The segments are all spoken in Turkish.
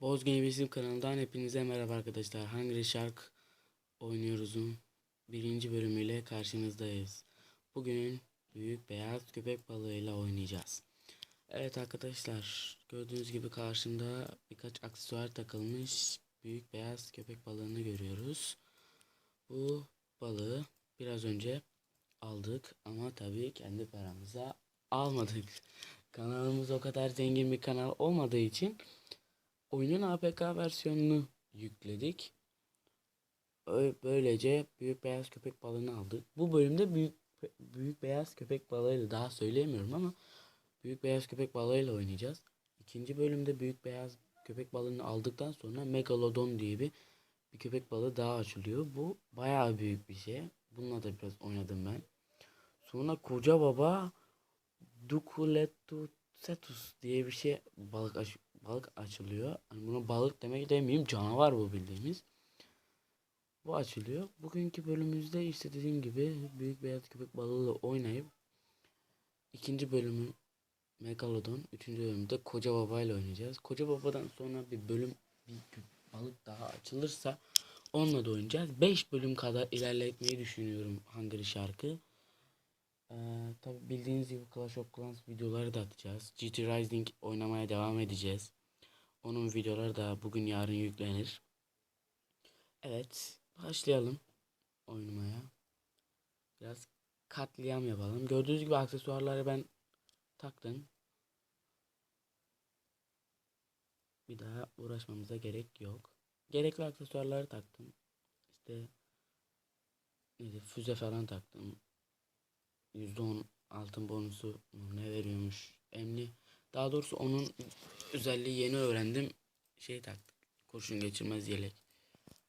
Boz Game kanalından hepinize merhaba arkadaşlar. Hungry Shark oynuyoruz'un birinci bölümüyle karşınızdayız. Bugün büyük beyaz köpek balığıyla oynayacağız. Evet arkadaşlar gördüğünüz gibi karşımda birkaç aksesuar takılmış büyük beyaz köpek balığını görüyoruz. Bu balığı biraz önce aldık ama tabii kendi paramıza almadık. Kanalımız o kadar zengin bir kanal olmadığı için oyunun APK versiyonunu yükledik. Böylece büyük beyaz köpek balığını aldık. Bu bölümde büyük büyük beyaz köpek balığıyla daha söyleyemiyorum ama büyük beyaz köpek balığıyla oynayacağız. İkinci bölümde büyük beyaz köpek balığını aldıktan sonra Megalodon diye bir bir köpek balığı daha açılıyor. Bu bayağı büyük bir şey. Bununla da biraz oynadım ben. Sonra koca baba Duculetucetus diye bir şey balık aç balık açılıyor. Hani buna balık demek demeyeyim canavar bu bildiğimiz. Bu açılıyor. Bugünkü bölümümüzde işte dediğim gibi büyük beyaz köpek balığıyla oynayıp ikinci bölümü Megalodon, üçüncü bölümde Koca Baba ile oynayacağız. Koca Baba'dan sonra bir bölüm bir balık daha açılırsa onunla da oynayacağız. 5 bölüm kadar ilerletmeyi düşünüyorum Hungry Shark'ı. Ee, tabi bildiğiniz gibi Clash of Clans videoları da atacağız. GT Rising oynamaya devam edeceğiz. Onun videoları da bugün yarın yüklenir. Evet başlayalım oynamaya. Biraz katliam yapalım. Gördüğünüz gibi aksesuarları ben taktım. Bir daha uğraşmamıza gerek yok. Gerekli aksesuarları taktım. İşte neydi füze falan taktım. %10 altın bonusu ne veriyormuş emni. Daha doğrusu onun özelliği yeni öğrendim. Şey taktık. Kurşun geçirmez yelek.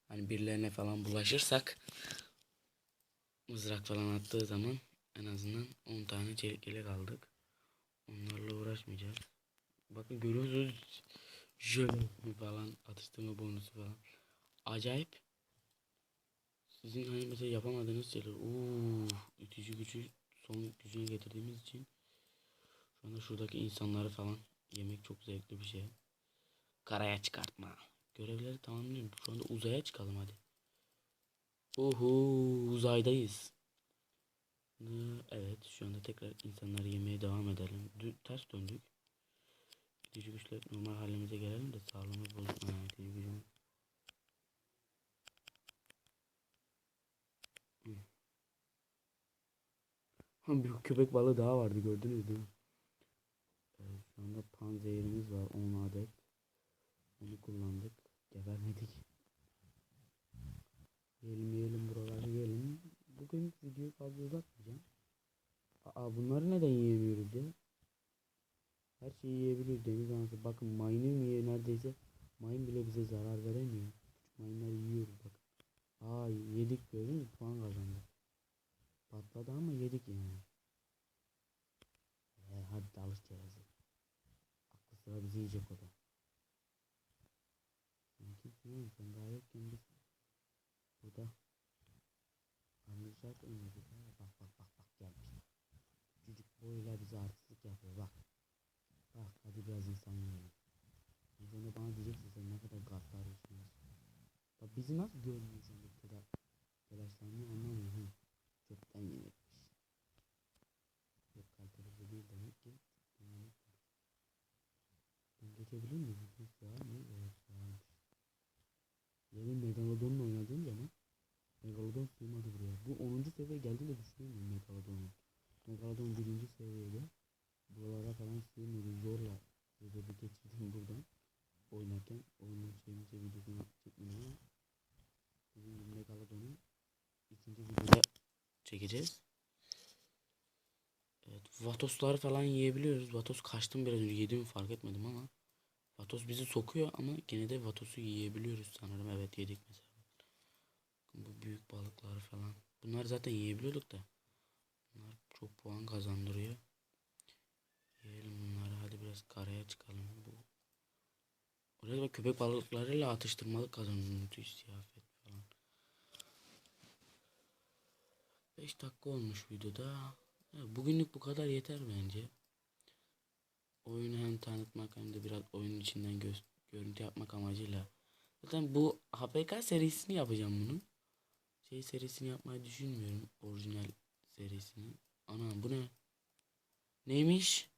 Hani birilerine falan bulaşırsak mızrak falan attığı zaman en azından 10 tane çelik yelek aldık. Onlarla uğraşmayacağız. Bakın görüyorsunuz jöle falan atıştırma bonusu falan. Acayip. Sizin hani mesela yapamadığınız şeyler. Uuu itici gücü son gücüne getirdiğimiz için şu anda şuradaki insanları falan yemek çok zevkli bir şey. Karaya çıkartma. Görevleri tamamlıyorum. Şu anda uzaya çıkalım hadi. Uhu uzaydayız. Evet şu anda tekrar insanları yemeye devam edelim. Dü- ters döndük. İtici güçle normal halimize gelelim de sağlığımız bozulma. Ha, bir köpek balığı daha vardı gördünüz değil mi? Anda panzehirimiz var 10 adet. Onu kullandık. Gebermedik. Yiyelim yiyelim buraları yiyelim. Bugün videoyu fazla uzatmayacağım. Aa bunları neden yiyemiyoruz ya? Her şeyi yiyebiliyoruz deniz anası. Bakın mayının yiye neredeyse mayın bile bize zarar veremiyor. Küçük mayınları yiyoruz bakın. Aa yedik gördünüz mü? Puan kazandık. Patladı ama yedik yani. Ee, hadi dalış çerezi. Sıra bizi yiyecek o da. Sen kimsin? Sen daha yokken biz burada anlayacak oynadık ha. Bak bak bak bak gelmiş. Çocuk boyuyla bize artistlik yapıyor bak. Bak hadi biraz insan yiyelim. En sonunda bana diyeceksin sen ne kadar gaddarısın. Bak bizi nasıl görmüyor şu anda bu kadar telaşlanıyor anlamıyorum. Ha. Çöpten yenilmiş. Yok kaliteli değil demek ki. çöpten yemek var. Miyim? Bu sığar mı? Evet sığarmış. Benim Megalodon'la oynadığım zaman Megalodon sığmadı buraya. Bu 10. seviye geldiğinde düşünüyorum Megalodon'u. Megalodon 1. seviyede buralara falan sığmıyordu. Zorla sebebi geçirdim buradan oynarken. Oyunun şeyimize videosunu çekmedim ama dediğim gibi Megalodon'u ikinci videoda çekeceğiz. Evet, Vatosları falan yiyebiliyoruz. Vatos kaçtım biraz önce yediğimi fark etmedim ama Vatos bizi sokuyor ama gene de Vatos'u yiyebiliyoruz sanırım. Evet yedik mesela. Bu büyük balıklar falan. Bunlar zaten yiyebiliyorduk da. Bunlar çok puan kazandırıyor. Yiyelim bunları. Hadi biraz karaya çıkalım. Bu Oraya bak köpek balıklarıyla atıştırmalık kazanıyor. Müthiş ziyafet falan. 5 dakika olmuş videoda. Bugünlük bu kadar yeter bence. Oyunu hem tanıtmak hem de biraz oyunun içinden gö görüntü yapmak amacıyla. Zaten bu HPK serisini yapacağım bunun. Şey serisini yapmayı düşünmüyorum. Orijinal serisini. Ana bu ne? Neymiş?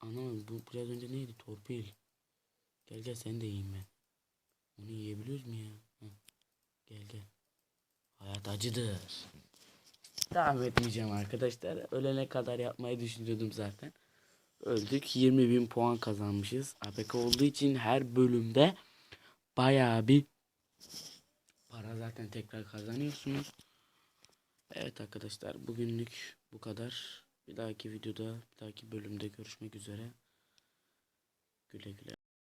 Anlamadım. Bu biraz önce neydi? Torpil. Gel gel sen de yiyeyim ben. Onu yiyebiliyoruz mu ya? Heh. Gel gel. Hayat acıdır. Devam etmeyeceğim arkadaşlar. Ölene kadar yapmayı düşünüyordum zaten. Öldük. 20 bin puan kazanmışız. APK olduğu için her bölümde bayağı bir para zaten tekrar kazanıyorsunuz. Evet arkadaşlar bugünlük bu kadar. Bir dahaki videoda, bir dahaki bölümde görüşmek üzere. Güle güle.